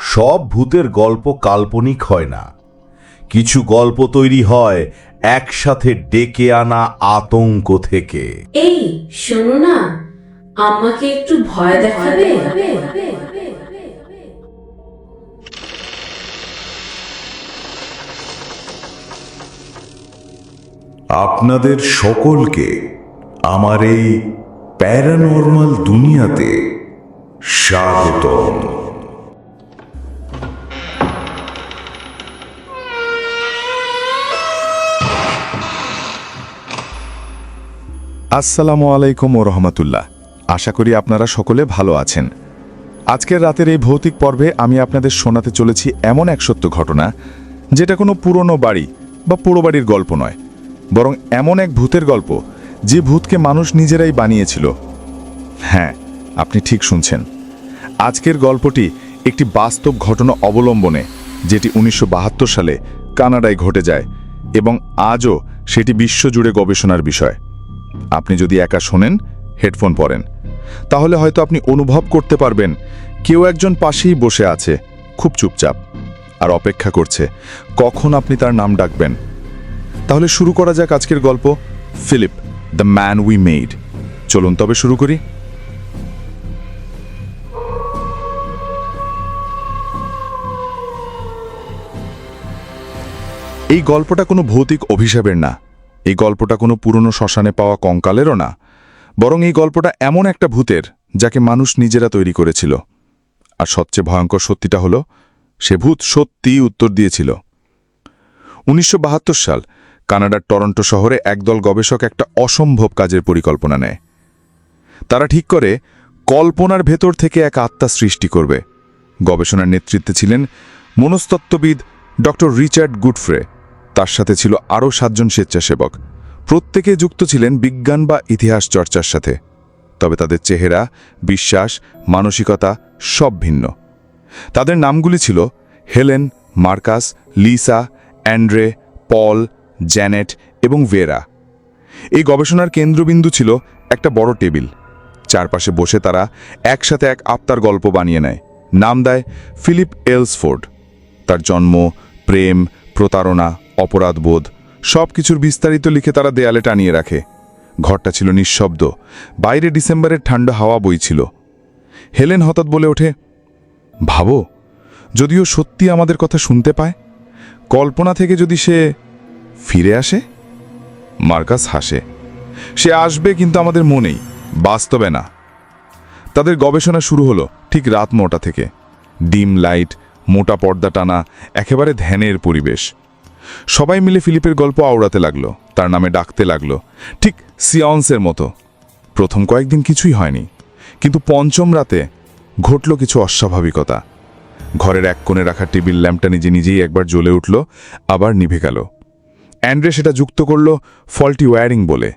সব ভূতের গল্প কাল্পনিক হয় না। কিছু গল্প তৈরি হয় একসাথে ডেকে আনা আতঙ্ক থেকে। এই শোনো না আমাকে একটু ভয় দেখাবে? আপনাদের সকলকে আমার এই প্যারানর্মাল দুনিয়াতে স্বাগতম। আসসালামু আলাইকুম ও রহমতুল্লাহ। আশা করি আপনারা সকলে ভালো আছেন। আজকের রাতের এই ভৌতিক পর্বে আমি আপনাদের শোনাতে চলেছি এমন এক সত্য ঘটনা, যেটা কোনো পুরনো বাড়ি বা পুরো বাড়ির গল্প নয়, বরং এমন এক ভূতের গল্প, যে ভূতকে মানুষ নিজেরাই বানিয়েছিল। হ্যাঁ আপনি ঠিক শুনছেন। আজকের গল্পটি একটি বাস্তব ঘটনা অবলম্বনে, যেটি উনিশশো বাহাত্তর সালে কানাডায় ঘটে যায় এবং আজও সেটি বিশ্বজুড়ে গবেষণার বিষয়। আপনি যদি একা শোনেন, হেডফোন পরেন। তাহলে হয়তো আপনি অনুভব করতে পারবেন, কেউ একজন পাশেই বসে আছে, খুব চুপচাপ, আর অপেক্ষা করছে, কখন আপনি তার নাম ডাকবেন। তাহলে শুরু করা যাক আজকের গল্প, Philip, the man we made চলুন তবে শুরু করি। এই গল্পটা কোনো ভৌতিক অভিশাপের না। এই গল্পটা কোনো পুরনো শ্মশানে পাওয়া কঙ্কালেরও না। বরং এই গল্পটা এমন একটা ভূতের, যাকে মানুষ নিজেরা তৈরি করেছিল। আর সবচেয়ে ভয়ঙ্কর সত্যিটা হলো, সে ভূত সত্যিই উত্তর দিয়েছিল। উনিশশো বাহাত্তর সাল, কানাডার টরন্টো শহরে একদল গবেষক একটা অসম্ভব কাজের পরিকল্পনা নেয়। তারা ঠিক করে, কল্পনার ভেতর থেকে এক আত্মা সৃষ্টি করবে। গবেষণার নেতৃত্বে ছিলেন মনস্তত্ত্ববিদ ডক্টর রিচার্ড গুডফ্রে। তার সাথে ছিল আরও সাতজন স্বেচ্ছাসেবক। প্রত্যেকে যুক্ত ছিলেন বিজ্ঞান বা ইতিহাস চর্চার সাথে। তবে তাদের চেহারা, বিশ্বাস, মানসিকতা সব ভিন্ন। তাদের নামগুলি ছিল Helen, Marcus, Lisa, Andre, Paul, Janet এবং ভেরা। এই গবেষণার কেন্দ্রবিন্দু ছিল একটা বড় টেবিল। চারপাশে বসে তারা একসাথে এক আপ্তার গল্প বানিয়ে নেয়। নাম দেয় ফিলিপ এলসফোর্ড। তার জন্ম, প্রেম, প্রতারণা অপরাধবোধ। সব কিছুর বিস্তারিত লিখে তারা দেয়ালে টানিয়ে রাখে। ঘরটা ছিল নিঃশব্দ। বাইরে ডিসেম্বরের ঠান্ডা হাওয়া বইছিল হেলেন হঠাৎ বলে ওঠে, ভাবো, যদিও সত্যি আমাদের কথা শুনতে পায়, কল্পনা থেকে যদি সে ফিরে আসে? মার্কাস হাসে, সে আসবে কিন্তু আমাদের মনেই বাস্তবে না। তাদের গবেষণা শুরু হলো ঠিক রাত নটা থেকে। ডিম লাইট, মোটা পর্দা টানা, একেবারে ধ্যানের পরিবেশ। সবাই মিলে ফিলিপের গল্প আওড়াতে লাগল, তার নামে ডাকতে লাগল, ঠিক সিয়ন্সের মতো। প্রথম কয়েকদিন কিছুই হয়নি, কিন্তু পঞ্চম রাতে ঘটল কিছু অস্বাভাবিকতা। ঘরের এক কোণে রাখা টেবিল ল্যাম্পটা নিজে নিজেই একবার জ্বলে উঠল, আবার নিভে গেল। অ্যান্ড্রে সেটা যুক্ত করল ফল্টি ওয়্যারিং বলে।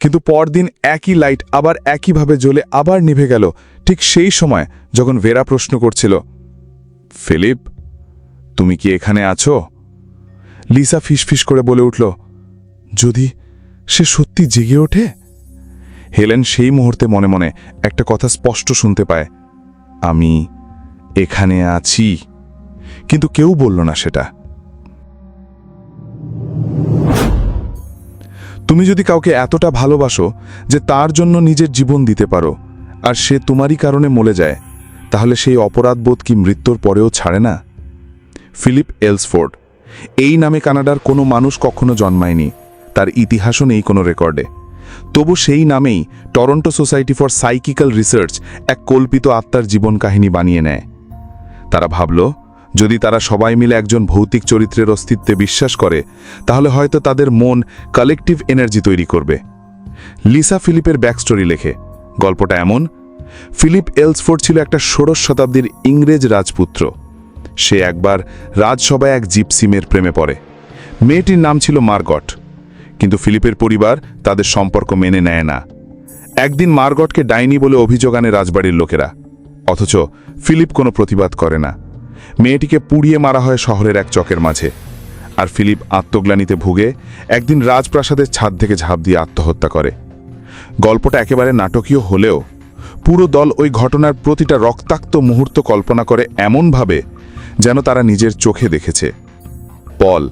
কিন্তু পরদিন একই লাইট আবার একইভাবে জ্বলে আবার নিভে গেল, ঠিক সেই সময় যখন ভেরা প্রশ্ন করছিল, ফিলিপ, তুমি কি এখানে আছো? লিসা ফিসফিস করে বলে উঠল, যদি সে সত্যি জেগে ওঠে? হেলেন সেই মুহূর্তে মনে মনে একটা কথা স্পষ্ট শুনতে পায়, আমি এখানে আছি। কিন্তু কেউ বলল না সেটা। তুমি যদি কাউকে এতটা ভালোবাসো যে তার জন্য নিজের জীবন দিতে পারো, আর সে তোমারই কারণে মলে যায়, তাহলে সেই অপরাধবোধ কি মৃত্যুর পরেও ছাড়ে না? ফিলিপ এলসফোর্ড এই নামে কানাডার কোনো মানুষ কখনো জন্মায়নি। তার ইতিহাসও নেই কোনো রেকর্ডে। তবু সেই নামেই Toronto Society for Psychical Research এক কল্পিত আত্মার জীবন কাহিনী বানিয়ে নেয়। তারা ভাবল, যদি তারা সবাই মিলে একজন ভৌতিক চরিত্রের অস্তিত্বে বিশ্বাস করে, তাহলে হয়তো তাদের মন কালেকটিভ এনার্জি তৈরি করবে। লিসা ফিলিপের ব্যাকস্টোরি লেখে, গল্পটা এমন, ফিলিপ এলসফোর্ড ছিল একটা ষোড়শ শতাব্দীর ইংরেজ রাজপুত্র। সে একবার রাজসভায় এক জিপসিমের প্রেমে পড়ে। মেয়েটির নাম ছিল মার্গট। কিন্তু ফিলিপের পরিবার তাদের সম্পর্ক মেনে নেয় না। একদিন মার্গটকে ডাইনি বলে অভিযোগ আনে রাজবাড়ির লোকেরা। অথচ ফিলিপ কোনো প্রতিবাদ করে না। মেয়েটিকে পুড়িয়ে মারা হয় শহরের এক চকের মাঝে। আর ফিলিপ আত্মগ্লানিতে ভুগে একদিন রাজপ্রাসাদের ছাদ থেকে ঝাঁপ দিয়ে আত্মহত্যা করে। গল্পটা একেবারে নাটকীয় হলেও পুরো দল ওই ঘটনার প্রতিটা রক্তাক্ত মুহূর্ত কল্পনা করে এমনভাবে যেন তারা নিজের চোখে দেখেছে। পল,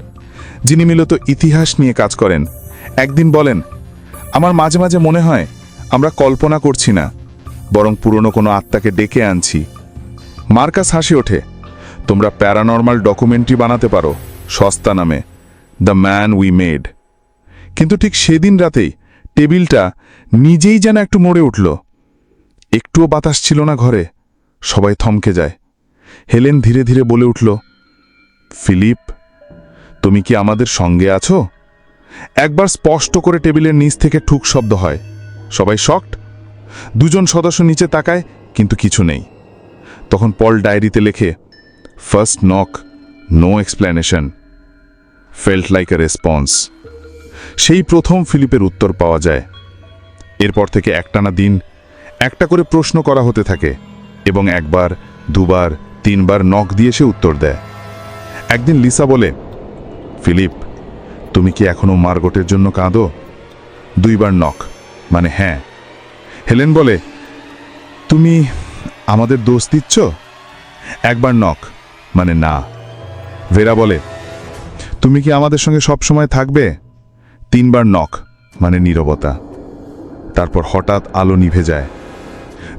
যিনি মূলত ইতিহাস নিয়ে কাজ করেন, একদিন বলেন, আমার মাঝে মাঝে মনে হয় আমরা কল্পনা করছি না, বরং পুরনো কোনো আত্মাকে ডেকে আনছি। মার্কাস হাসি ওঠে, তোমরা প্যারানর্মাল ডকুমেন্টারি বানাতে পারো, সস্তা নামে, দ্য ম্যান উই মেড। কিন্তু ঠিক সেদিন রাতেই টেবিলটা নিজেই যেন একটু মরে উঠল। একটুও বাতাস ছিল না ঘরে, সবাই থমকে যায়। হেলেন ধীরে ধীরে বলে উঠল, ফিলিপ, তুমি কি আমাদের সঙ্গে আছো? একবার স্পষ্ট করে টেবিলের নিচ থেকে ঠুক শব্দ হয়। সবাই শকড দুজন সদস্য নিচে তাকায়, কিন্তু কিছু নেই। তখন পল ডায়েরিতে লেখে, first knock, no explanation. Felt like a response. সেই প্রথম ফিলিপের উত্তর পাওয়া যায়। এরপর থেকে একটানা দিন একটা করে প্রশ্ন করা হতে থাকে এবং একবার, দুবার তিনবার নখ দিয়ে সে উত্তর দেয়। একদিন লিসা বলে, ফিলিপ, তুমি কি এখনও মার্গটের জন্য কাঁদো? দুইবার নখ মানে হ্যাঁ। হেলেন বলে, তুমি আমাদের দোষ দিচ্ছ? একবার নখ মানে না। ভেরা বলে, তুমি কি আমাদের সঙ্গে সব সময় থাকবে? তিনবার নখ মানে নীরবতা। তারপর হঠাৎ আলো নিভে যায়।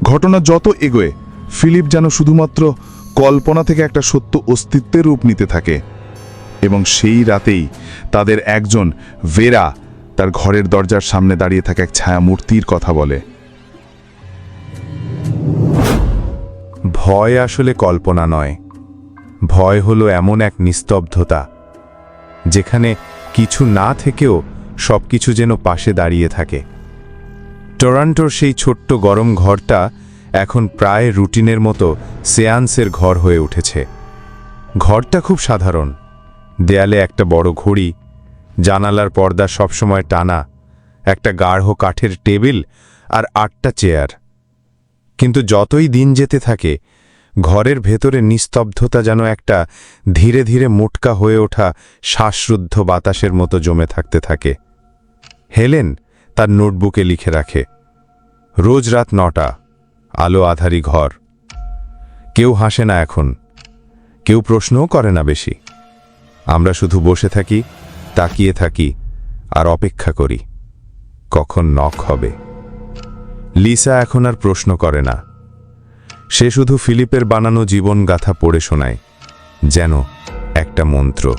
ঘটনা যত এগোয়, ফিলিপ যেন শুধুমাত্র কল্পনা থেকে একটা সত্য অস্তিত্বের রূপ নিতে থাকে। এবং সেই রাতেই তাদের একজন, ভেরা, তার ঘরের দরজার সামনে দাঁড়িয়ে থাকা এক ছায়া মূর্তির কথা বলে। ভয় আসলে কল্পনা নয়। ভয় হলো এমন এক নিস্তব্ধতা, যেখানে কিছু না থেকেও সবকিছু যেন পাশে দাঁড়িয়ে থাকে। টরান্টোর সেই ছোট্ট গরম ঘরটা এখন প্রায় রুটিনের মতো সেয়ান্সের ঘর হয়ে উঠেছে। ঘরটা খুব সাধারণ। দেয়ালে একটা বড় ঘড়ি, জানালার পর্দা সবসময় টানা, একটা গাঢ় কাঠের টেবিল আর আটটা চেয়ার। কিন্তু যতই দিন যেতে থাকে, ঘরের ভেতরে নিস্তব্ধতা যেন একটা ধীরে ধীরে মোটকা হয়ে ওঠা শ্বাসরুদ্ধ বাতাসের মতো জমে থাকতে থাকে। হেলেন তার নোটবুকে লিখে রাখে, রোজ রাত নটা আলো আধারি ঘর। কেউ হাসে না এখন। কেউ প্রশ্নও করে না বেশি। আমরা শুধু বসে থাকি, তাকিয়ে থাকি, আর অপেক্ষা করি, কখন নখ হবে। লিসা এখন আর প্রশ্ন করে না। সে শুধু ফিলিপের বানানো জীবন গাথা পড়ে শোনায়, যেন একটা মন্ত্র।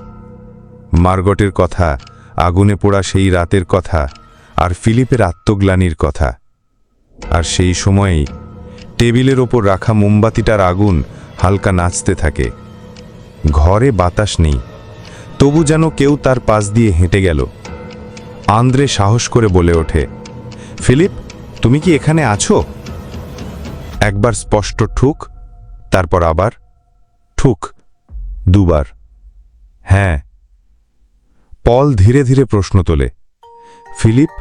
মার্গটের কথা, আগুনে পোড়া সেই রাতের কথা, আর ফিলিপের আত্মগ্লানির কথা। আর সেই সময়েই টেবিলের ওপর রাখা মোমবাতিটার আগুন হালকা নাচতে থাকে। ঘরে বাতাস নেই। তবু যেন কেউ তার পাশ দিয়ে হেঁটে গেল। আন্দ্রে সাহস করে বলে ওঠে, ফিলিপ, তুমি কি এখানে আছো? একবার স্পষ্ট ঠুক, তারপর আবার ঠুক, দুবার। হ্যাঁ। পল ধীরে ধীরে প্রশ্ন তোলে, ফিলিপ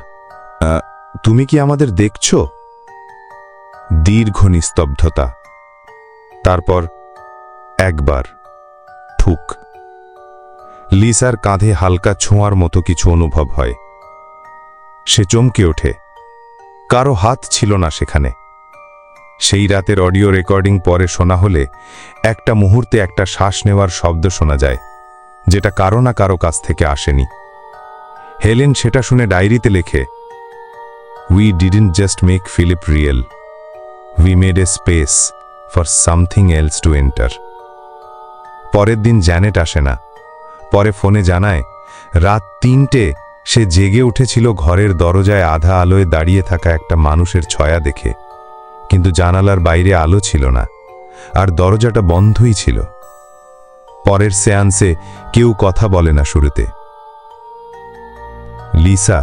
তুমি কি আমাদের দেখছ? দীর্ঘ নিস্তব্ধতা। তারপর একবার ঠুক লিসার কাঁধে হালকা ছোঁয়ার মতো কিছু অনুভব হয়। সে চমকে ওঠে। কারও হাত ছিল না সেখানে। সেই রাতের অডিও রেকর্ডিং পরে শোনা হলে একটা মুহূর্তে একটা শ্বাস নেওয়ার শব্দ শোনা যায়, যেটা কারও না কারও কাছ থেকে আসেনি। হেলেন সেটা শুনে ডায়েরিতে লেখে we didn't just make Philip real we made a space for something else to enter পরের দিন জ্যানেট আসে না। পরে ফোনে জানায়, রাত তিনটে, সে জেগে উঠেছিল ঘরের দরজায় আধা আলোয় দাঁড়িয়ে থাকা একটা মানুষের ছয়া দেখে। কিন্তু জানালার বাইরে আলো ছিল না, আর দরজাটা বন্ধই ছিল। পরের সেয়ান্সে কেউ কথা বলে না শুরুতে। লিসা,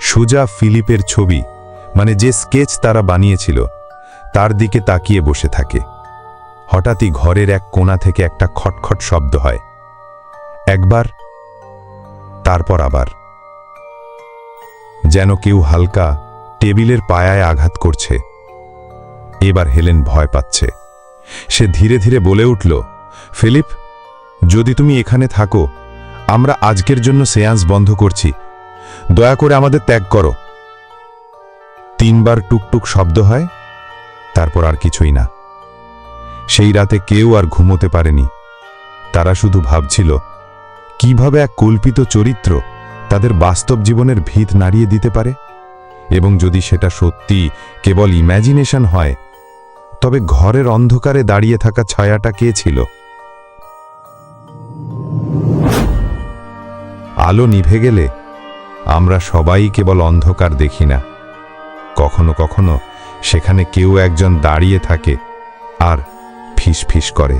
সুজা ফিলিপের ছবি মানে যে স্কেচ তারা বানিয়েছিল তার দিকে তাকিয়ে বসে থাকে। হঠাৎই ঘরের এক কোণা থেকে একটা খটখট শব্দ হয়। একবার, তারপর আবার। যেন কেউ হালকা টেবিলের পায়ায় আঘাত করছে। এবার হেলেন ভয় পাচ্ছে। সে ধীরে ধীরে বলে উঠল, ফিলিপ, যদি তুমি এখানে থাকো, আমরা আজকের জন্য সেয়ান্স বন্ধ করছি। দয়া করে আমাদের ত্যাগ করো। তিনবার টুকটুক শব্দ হয়। তারপর আর কিছুই না। সেই রাতে কেউ আর ঘুমোতে পারেনি। তারা শুধু ভাবছিল, কীভাবে এক কল্পিত চরিত্র তাদের বাস্তব জীবনের ভিত নাড়িয়ে দিতে পারে? এবং যদি সেটা সত্যি কেবল ইম্যাজিনেশন হয়, তবে ঘরের অন্ধকারে দাঁড়িয়ে থাকা ছায়াটা কে ছিল? আলো নিভে গেলে আমরা সবাই কেবল অন্ধকার দেখি না। কখনো কখনো সেখানে কেউ একজন দাঁড়িয়ে থাকে আর ফিস করে।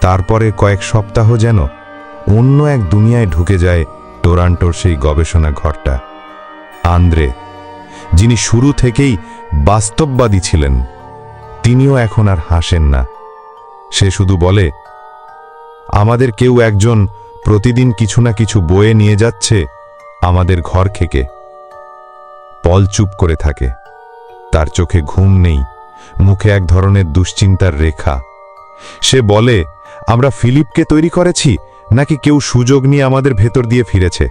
তারপরে কয়েক সপ্তাহ যেন অন্য এক দুনিয়ায় ঢুকে যায় টোরান্টোর সেই গবেষণা ঘরটা। আন্দ্রে, যিনি শুরু থেকেই বাস্তববাদী ছিলেন, তিনিও এখন আর হাসেন না। সে শুধু বলে, আমাদের কেউ একজন প্রতিদিন কিছু না কিছু বয়ে নিয়ে যাচ্ছে আমাদের ঘর থেকে। পল চুপ করে থাকে। তার চোখে ঘুম নেই, মুখে এক ধরনের দুশ্চিন্তার রেখা। সে বলে, আমরা ফিলিপকে তৈরি করেছি, নাকি কেউ সুযোগ নিয়ে আমাদের ভেতর দিয়ে ফিরেছে?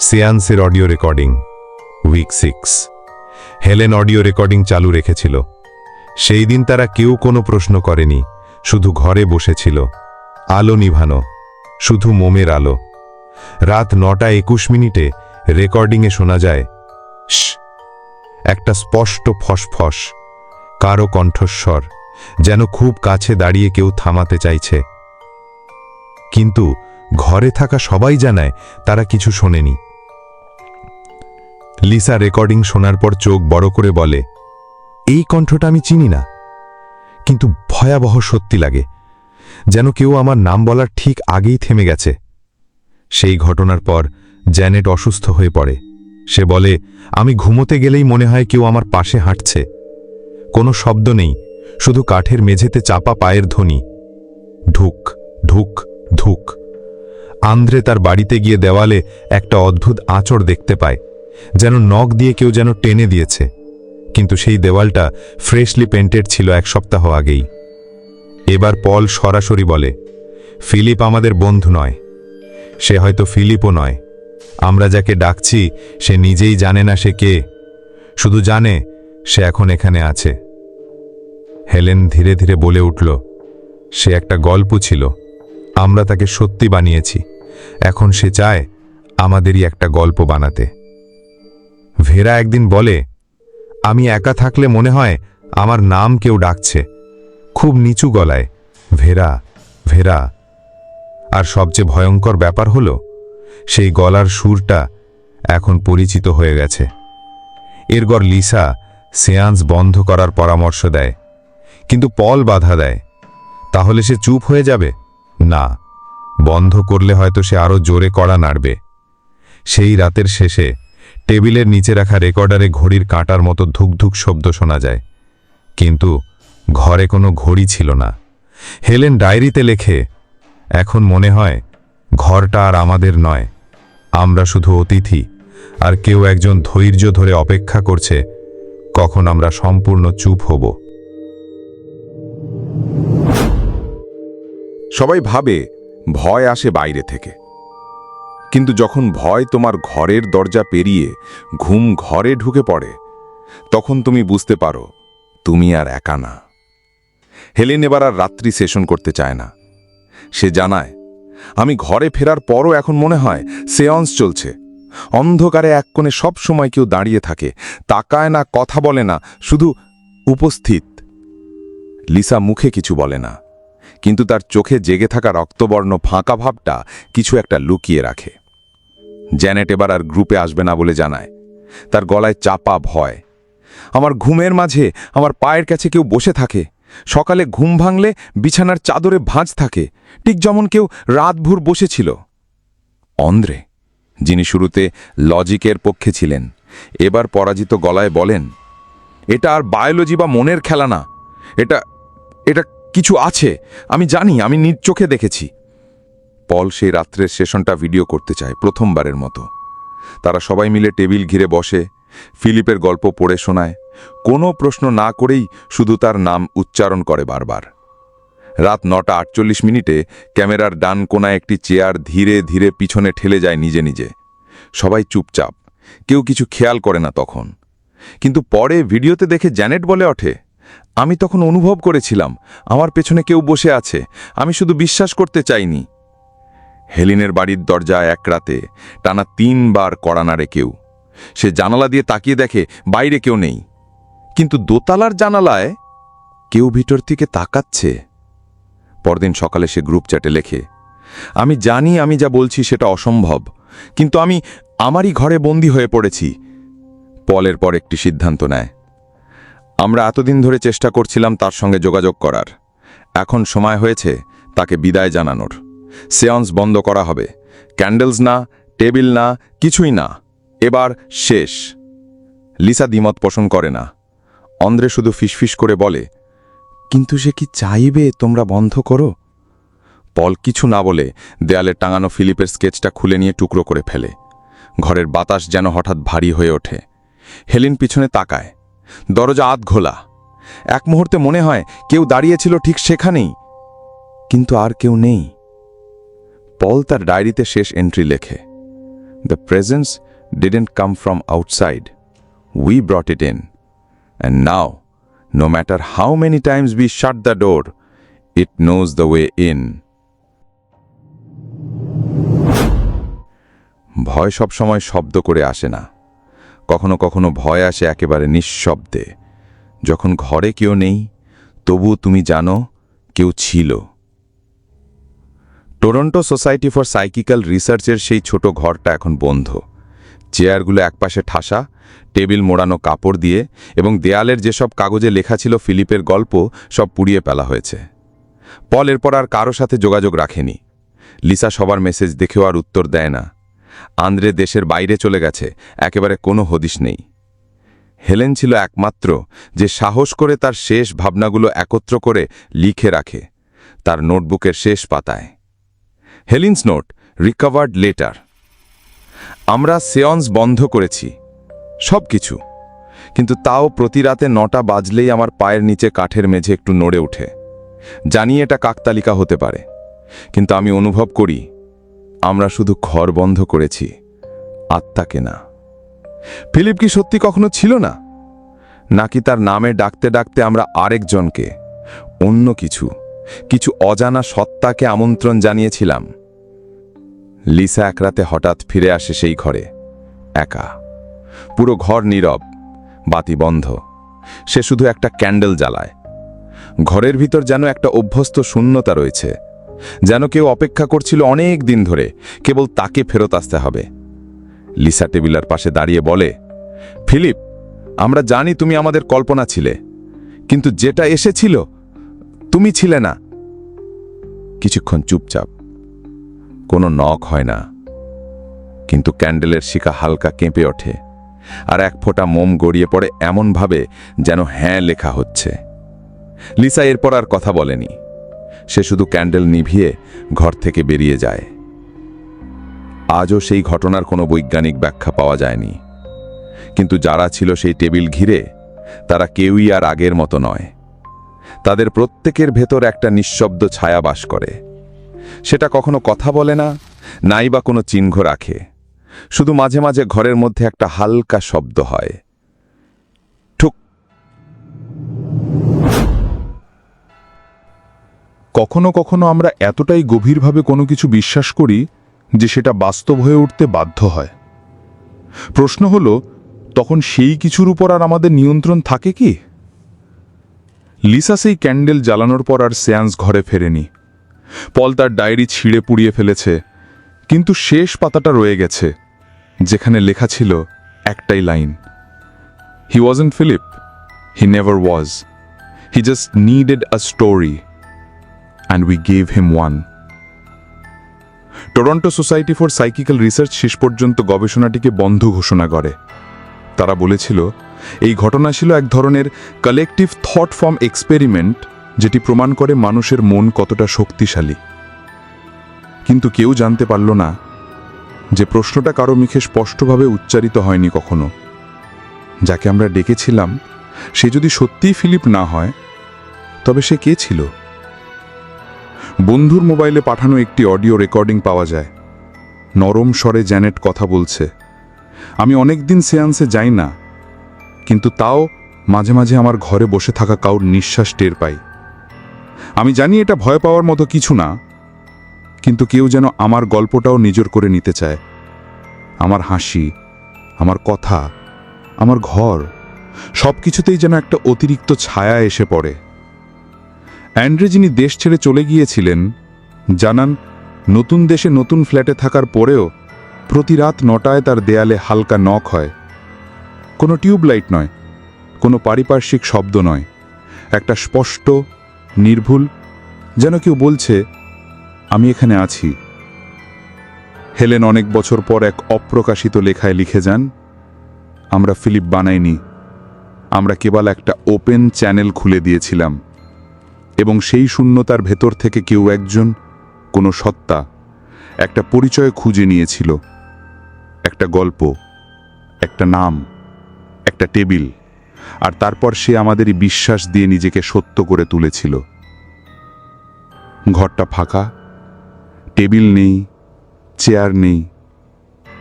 সিয়ান্সের audio recording, week six. Helen audio recording চালু রেখেছিল। সেই দিন তারা কেউ কোনো প্রশ্ন করেনি, শুধু ঘরে বসেছিল। আলো নিভানো, শুধু মোমের আলো। রাত নটা একুশ মিনিটে রেকর্ডিংয়ে শোনা যায় একটা স্পষ্ট ফসফস, কারও কণ্ঠস্বর, যেন খুব কাছে দাঁড়িয়ে কেউ থামাতে চাইছে। কিন্তু ঘরে থাকা সবাই জানায় তারা কিছু শোনেনি। লিসা রেকর্ডিং শোনার পর চোখ বড় করে বলে, এই কণ্ঠটা আমি চিনি না। কিন্তু ভয়াবহ সত্যি লাগে, যেন কেউ আমার নাম বলার ঠিক আগেই থেমে গেছে। সেই ঘটনার পর জ্যানেট অসুস্থ হয়ে পড়ে। সে বলে, আমি ঘুমোতে গেলেই মনে হয় কেউ আমার পাশে হাঁটছে। কোনো শব্দ নেই, শুধু কাঠের মেঝেতে চাপা পায়ের ধ্বনি। ঢুক ঢুক ধুক আন্দ্রে তার বাড়িতে গিয়ে দেওয়ালে একটা অদ্ভুত আঁচড় দেখতে পায়, যেন নখ দিয়ে কেউ যেন টেনে দিয়েছে। কিন্তু সেই দেওয়ালটা ফ্রেশলি পেন্টেড ছিল এক সপ্তাহ আগেই। এবার পল সরাসরি বলে, ফিলিপ আমাদের বন্ধু নয়। সে হয়তো ফিলিপও নয়। আমরা যাকে ডাকছি, সে নিজেই জানে না সে কে। শুধু জানে, সে এখন এখানে আছে। হেলেন ধীরে ধীরে বলে উঠল, সে একটা গল্প ছিল। আমরা তাকে সত্যি বানিয়েছি। এখন সে চায়, আমাদেরই একটা গল্প বানাতে। ভেরা একদিন বলে, আমি একা থাকলে মনে হয় আমার নাম কেউ ডাকছে। খুব নিচু গলায়, ভেরা ভেরা। আর সবচেয়ে ভয়ঙ্কর ব্যাপার হলো সেই গলার সুরটা এখন পরিচিত হয়ে গেছে। এরগর লিসা সেয়ান্স বন্ধ করার পরামর্শ দেয়, কিন্তু পল বাধা দেয়। তাহলে সে চুপ হয়ে যাবে? না, বন্ধ করলে হয়তো সে আরও জোরে কড়া নাড়বে। সেই রাতের শেষে টেবিলের নিচে রাখা রেকর্ডারে ঘড়ির কাঁটার মতো ধুকধুক শব্দ শোনা যায়, কিন্তু ঘরে কোনো ঘড়ি ছিল না। হেলেন ডায়েরিতে লেখে, এখন মনে হয় ঘরটা আর আমাদের নয়। আমরা শুধু অতিথি, আর কেউ একজন ধৈর্য ধরে অপেক্ষা করছে, কখন আমরা সম্পূর্ণ চুপ হব। সবাই ভাবে, ভয় আসে বাইরে থেকে। কিন্তু যখন ভয় তোমার ঘরের দরজা পেরিয়ে ঘুম ঘরে ঢুকে পড়ে, তখন তুমি বুঝতে পারো, তুমি আর একা না। হেলেন এবার আর রাত্রি সেশন করতে চায় না। সে জানায় আমি ঘরে ফেরার পরও এখন মনে হয় সেয়ন্স চলছে। অন্ধকারে এক কোণে সব সময় কেউ দাঁড়িয়ে থাকে, তাকায় না, কথা বলে না, শুধু উপস্থিত। লিসা মুখে কিছু বলে না, কিন্তু তার চোখে জেগে থাকা রক্তবর্ণ ফাঁকা ভাবটা কিছু একটা লুকিয়ে রাখে। জ্যানেট এবার আর গ্রুপে আসবে না বলে জানায়। তার গলায় চাপা ভয়। আমার ঘুমের মাঝে, আমার পায়ের কাছে কেউ বসে থাকে। সকালে ঘুম ভাঙলে বিছানার চাদরে ভাঁজ থাকে, ঠিক যেমন কেউ রাতভুর বসেছিল। অন্দ্রে যিনি শুরুতে লজিকের পক্ষে ছিলেন, এবার পরাজিত গলায় বলেন, এটা আর বায়োলজি বা মনের খেলা না, এটা এটা কিছু আছে, আমি জানি, আমি নিজ চোখে দেখেছি। পল সেই রাত্রের সেশনটা ভিডিও করতে চায়, প্রথমবারের মতো। তারা সবাই মিলে টেবিল ঘিরে বসে, ফিলিপের গল্প পড়ে শোনায় কোনো প্রশ্ন না করেই শুধু তার নাম উচ্চারণ করে বারবার। রাত নটা আটচল্লিশ মিনিটে ক্যামেরার ডান কোনায় একটি চেয়ার ধীরে ধীরে পিছনে ঠেলে যায় নিজে নিজে। সবাই চুপচাপ, কেউ কিছু খেয়াল করে না তখন। কিন্তু পরে ভিডিওতে দেখে জ্যানেট বলে ওঠে, আমি তখন অনুভব করেছিলাম, আমার পেছনে কেউ বসে আছে, আমি শুধু বিশ্বাস করতে চাইনি। হেলিনের বাড়ির দরজা এক রাতে টানা তিনবার কড়া নাড়ে কেউ। সে জানালা দিয়ে তাকিয়ে দেখে বাইরে কেউ নেই। কিন্তু দোতালার জানালায় কেউ ভিতর থেকে তাকাচ্ছে। পরদিন সকালে সে গ্রুপ চ্যাটে লেখে, আমি জানি আমি যা বলছি সেটা অসম্ভব, কিন্তু আমি আমারই ঘরে বন্দি হয়ে পড়েছি। পলের পর একটি সিদ্ধান্ত নেয়। আমরা এতদিন ধরে চেষ্টা করছিলাম তার সঙ্গে যোগাযোগ করার। এখন সময় হয়েছে তাকে বিদায় জানানোর। সেয়ন্স বন্ধ করা হবে। ক্যান্ডেলস না, টেবিল না, কিছুই না। এবার শেষ। লিসা দ্বিমত পোষণ করে না। অন্দ্রে শুধু ফিসফিস করে বলে, কিন্তু সে কি চাইবে তোমরা বন্ধ করো? পল কিছু না বলে দেয়ালে টাঙানো ফিলিপের স্কেচটা খুলে নিয়ে টুকরো করে ফেলে। ঘরের বাতাস যেন হঠাৎ ভারী হয়ে ওঠে। হেলিন পিছনে তাকায়। দরজা আধ ঘোলা এক মুহূর্তে মনে হয় কেউ দাঁড়িয়েছিল ঠিক সেখানেই, কিন্তু আর কেউ নেই। পল তার ডায়েরিতে শেষ এন্ট্রি লেখে, the presence didn't come from outside. We brought it in. And now no matter how many times we shut the door it knows the way in ভয় সবসময় শব্দ করে আসে না। কখনো কখনো ভয় আসে একেবারে নিঃশব্দে। যখন ঘরে কেউ নেই তবু তুমি জানো, কেউ ছিল। টরন্টো সোসাইটি ফর সাইকিক্যাল রিসার্চের সেই ছোট ঘরটা এখন বন্ধ। চেয়ারগুলো একপাশে ঠাসা, টেবিল মোড়ানো কাপড় দিয়ে এবং দেয়ালের যেসব কাগজে লেখা ছিল ফিলিপের গল্প, সব পুড়িয়ে ফেলা হয়েছে। পল এরপর আর কারও সাথে যোগাযোগ রাখেনি। লিসা সবার মেসেজ দেখেও আর উত্তর দেয় না। আন্দ্রে দেশের বাইরে চলে গেছে, একেবারে কোনো হদিশ নেই। হেলেন ছিল একমাত্র যে সাহস করে তার শেষ ভাবনাগুলো একত্র করে লিখে রাখে, তার নোটবুকের শেষ পাতায়। Helen's note, recovered letter. আমরা সেয়ন্স বন্ধ করেছি, সব কিছু। কিন্তু তাও প্রতি রাতে নটা বাজলেই আমার পায়ের নিচে কাঠের মেঝে একটু নড়ে ওঠে। জানি এটা কাকতালিকা হতে পারে, কিন্তু আমি অনুভব করি, আমরা শুধু ঘর বন্ধ করেছি আত্মাকে না ফিলিপ কি সত্যি কখনো ছিল না? নাকি তার নামে ডাকতে ডাকতে আমরা আরেকজনকে, অন্য কিছু কিছু অজানা সত্তাকে আমন্ত্রণ জানিয়েছিলাম? লিসা এক রাতে হঠাৎ ফিরে আসে সেই ঘরে, একা। পুরো ঘর নীরব, বাতি বন্ধ। সে শুধু একটা ক্যান্ডেল জ্বালায়। ঘরের ভিতর যেন একটা অভ্যস্ত শূন্যতা রয়েছে, যেন কেউ অপেক্ষা করছিল অনেক দিন ধরে, কেবল তাকে ফেরত আসতে হবে। লিসা টেবিলার পাশে দাঁড়িয়ে বলে, ফিলিপ, আমরা জানি তুমি আমাদের কল্পনা ছিলে, কিন্তু যেটা এসেছিল, তুমি ছিলে না। কিছুক্ষণ চুপচাপ কোনো নখ হয় না। কিন্তু ক্যান্ডেলের শিকা হালকা কেঁপে ওঠে আর এক ফোঁটা মোম গড়িয়ে পড়ে এমনভাবে যেন হ্যাঁ লেখা হচ্ছে। লিসা এরপর আর কথা বলেনি। সে শুধু ক্যান্ডেল নিভিয়ে ঘর থেকে বেরিয়ে যায়। আজও সেই ঘটনার কোনো বৈজ্ঞানিক ব্যাখ্যা পাওয়া যায়নি। কিন্তু যারা ছিল সেই টেবিল ঘিরে, তারা কেউই আর আগের মতো নয়। তাদের প্রত্যেকের ভেতর একটা নিঃশব্দ ছায়া বাস করে। সেটা কখনো কথা বলে না, নাই বা কোনো চিহ্ন রাখে। শুধু মাঝে মাঝে ঘরের মধ্যে একটা হালকা শব্দ হয়। ঠুক। কখনো কখনো আমরা এতটাই গভীরভাবে কোনো কিছু বিশ্বাস করি যে সেটা বাস্তব হয়ে উঠতে বাধ্য হয়। প্রশ্ন হল, তখন সেই কিছুর উপর আর আমাদের নিয়ন্ত্রণ থাকে কি? লিসা সেই ক্যান্ডেল জ্বালানোর পর আর সেয়ান্স ঘরে ফেরেনি। পল তার ডায়েরি ছিঁড়ে পুড়িয়ে ফেলেছে, কিন্তু শেষ পাতাটা রয়ে গেছে, যেখানে লেখা ছিল একটাই line. He wasn't Philip he never was he just needed a story and we gave him one. Toronto Society for Psychical Research শেষ পর্যন্ত গবেষণাটিকে বন্ধ ঘোষণা করে। তারা বলেছিল, এই ঘটনা ছিল এক ধরনের কালেকটিভ থট ফর্ম এক্সপেরিমেন্ট যেটি প্রমাণ করে মানুষের মন কতটা শক্তিশালী। কিন্তু কেউ জানতে পারল না যে প্রশ্নটা কারও মুখে স্পষ্টভাবে উচ্চারিত হয়নি কখনো। যাকে আমরা ডেকেছিলাম, সে যদি সত্যিই ফিলিপ না হয়, তবে সে কে ছিল? বন্ধুর মোবাইলে পাঠানো একটি অডিও রেকর্ডিং পাওয়া যায়। নরম স্বরে জ্যানেট কথা বলছে, আমি অনেক দিন সেয়ান্সে যাই না, কিন্তু তাও মাঝে মাঝে আমার ঘরে বসে থাকা কাউর নিঃশ্বাস টের পাই। আমি জানি এটা ভয় পাওয়ার মতো কিছু না, কিন্তু কেউ যেন আমার গল্পটাও নিজের করে নিতে চায়। আমার হাসি, আমার কথা, আমার ঘর সব কিছুতেই যেন একটা অতিরিক্ত ছায়া এসে পড়ে। অ্যান্ড্রে যিনি দেশ ছেড়ে চলে গিয়েছিলেন, জানান নতুন দেশে নতুন ফ্ল্যাটে থাকার পরেও প্রতি রাত নটায় তার দেয়ালে হালকা নখ হয়। কোনো টিউবলাইট নয়, কোনো পারিপার্শ্বিক শব্দ নয়, একটা স্পষ্ট নির্ভুল, যেন কেউ বলছে, আমি এখানে আছি। হেলেন অনেক বছর পর এক অপ্রকাশিত লেখায় লিখে যান, আমরা ফিলিপ বানাইনি, আমরা কেবল একটা ওপেন চ্যানেল খুলে দিয়েছিলাম, এবং সেই শূন্যতার ভেতর থেকে কেউ একজন, কোনো সত্তা, একটা পরিচয় খুঁজে নিয়েছিল, একটা গল্প, একটা নাম, একটা টেবিল। আর তারপর সে আমাদেরই বিশ্বাস দিয়ে নিজেকে সত্য করে তুলেছিল। ঘরটা ফাঁকা, টেবিল নেই, চেয়ার নেই,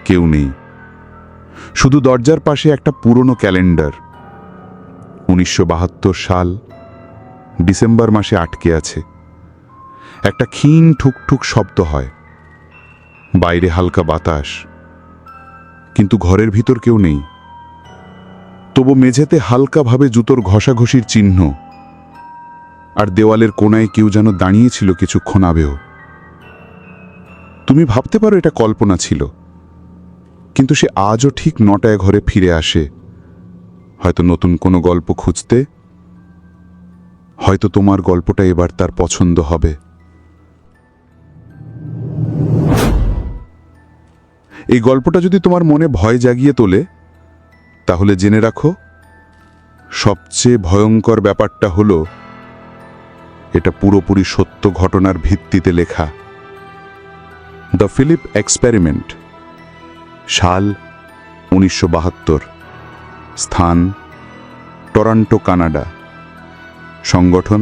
কেউ নেই। শুধু দরজার পাশে একটা পুরনো ক্যালেন্ডার। উনিশশো বাহাত্তর সাল, ডিসেম্বর মাসে আটকে আছে। একটা ক্ষীণ ঠুকঠুক শব্দ হয়। বাইরে হালকা বাতাস। কিন্তু ঘরের ভিতর কেউ নেই। তবু মেঝেতে হালকাভাবে জুতোর ঘষাঘষির চিহ্ন। আর দেওয়ালের কোনায় কেউ যেন দাঁড়িয়েছিল কিছুক্ষণ আবেও তুমি ভাবতে পারো এটা কল্পনা ছিল। কিন্তু সে আজও ঠিক নটায় ঘরে ফিরে আসে। হয়তো নতুন কোনো গল্প খুঁজতে। হয়তো তোমার গল্পটা এবার তার পছন্দ হবে। এই গল্পটা যদি তোমার মনে ভয় জাগিয়ে তোলে তাহলে জেনে রাখো, সবচেয়ে ভয়ঙ্কর ব্যাপারটা হলো, এটা পুরোপুরি সত্য ঘটনার ভিত্তিতে লেখা। দ্য ফিলিপ এক্সপেরিমেন্ট, সাল উনিশশো বাহাত্তর, স্থান টরন্টো, কানাডা। সংগঠন,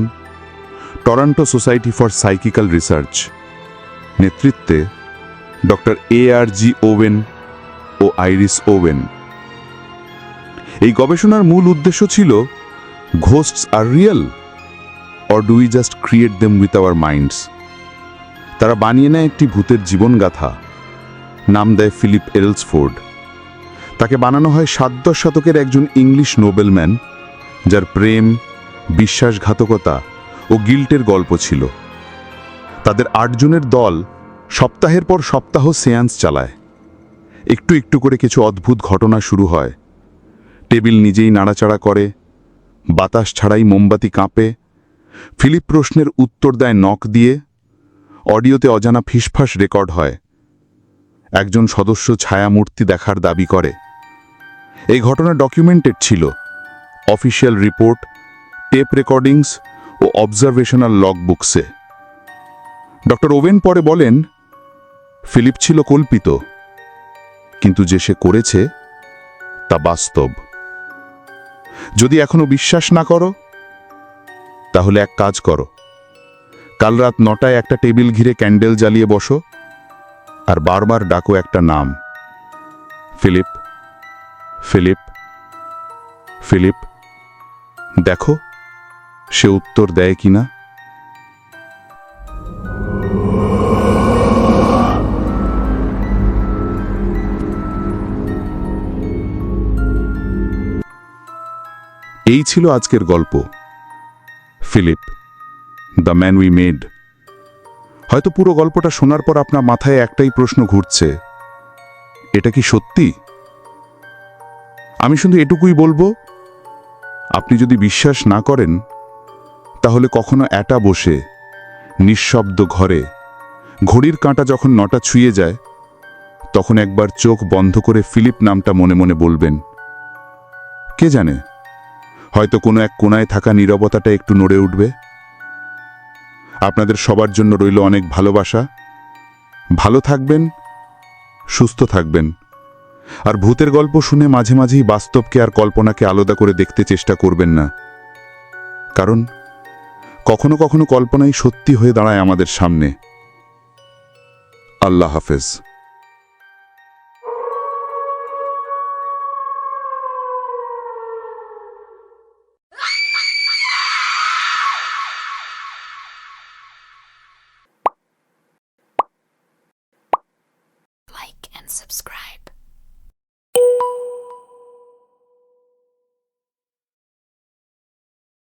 Toronto Society for Psychical Research. নেতৃত্বে doctor A R G Owen O Iris Owen এই গবেষণার মূল উদ্দেশ্য ছিল ghosts are real or do we just create them with our minds তারা বানিয়ে নেয় একটি ভূতের জীবনগাথা, নাম দেয় ফিলিপ এলসফোর্ড। তাকে বানানো হয় সাতদশ শতকের একজন ইংলিশ নোবেলম্যান, যার প্রেম, বিশ্বাসঘাতকতা ও গিল্টের গল্প ছিল। তাদের আটজনের দল সপ্তাহের পর সপ্তাহ সেয়ান্স চালায়। একটু একটু করে কিছু অদ্ভুত ঘটনা শুরু হয়। টেবিল নিজেই নাড়াচাড়া করে, বাতাস ছাড়াই মোমবাতি কাঁপে, ফিলিপ প্রশ্নের উত্তর দেয় নখ দিয়ে, অডিওতে অজানা ফিসফাস রেকর্ড হয়। একজন সদস্য ছায়ামূর্তি দেখার দাবি করে। এই ঘটনা ডকুমেন্টেড ছিল। অফিসিয়াল রিপোর্ট, টেপ রেকর্ডিংস ও অবজারভেশনাল লগ বুকসে ডক্টর ওভেন পরে বলেন, ফিলিপ ছিল কল্পিত, কিন্তু যে সে করেছে তা বাস্তব। যদি এখনও বিশ্বাস না করো, তাহলে এক কাজ করো। কাল রাত নটায় একটা টেবিল ঘিরে ক্যান্ডেল জ্বালিয়ে বসো আর বারবার ডাকো একটা নাম। ফিলিপ ফিলিপ ফিলিপ, দেখো, সে উত্তর দেয় কিনা? এই ছিল আজকের গল্প। Philip, the man we made. হয়তো পুরো গল্পটা শোনার পর আপনার মাথায় একটাই প্রশ্ন ঘুরছে, এটা কি সত্যি? আমি শুধু এটুকুই বলব, আপনি যদি বিশ্বাস না করেন, তাহলে কখনো এটা বসে, নিঃশব্দ ঘরে, ঘড়ির কাঁটা যখন নটা ছুঁয়ে যায়, তখন একবার চোখ বন্ধ করে ফিলিপ নামটা মনে মনে বলবেন, কে জানে? হয়তো কোনো এক কোনায় থাকা নীরবতাটা একটু নড়ে উঠবে? আপনাদের সবার জন্য রইল অনেক ভালোবাসা। ভালো থাকবেন, সুস্থ থাকবেন। আর ভূতের গল্প শুনে মাঝে মাঝেই বাস্তবকে আর কল্পনাকে আলাদা করে দেখতে চেষ্টা করবেন না। কারণ, কখনো কখনো কল্পনাই সত্যি হয়ে দাঁড়ায় আমাদের সামনে। আল্লাহ হাফেজ।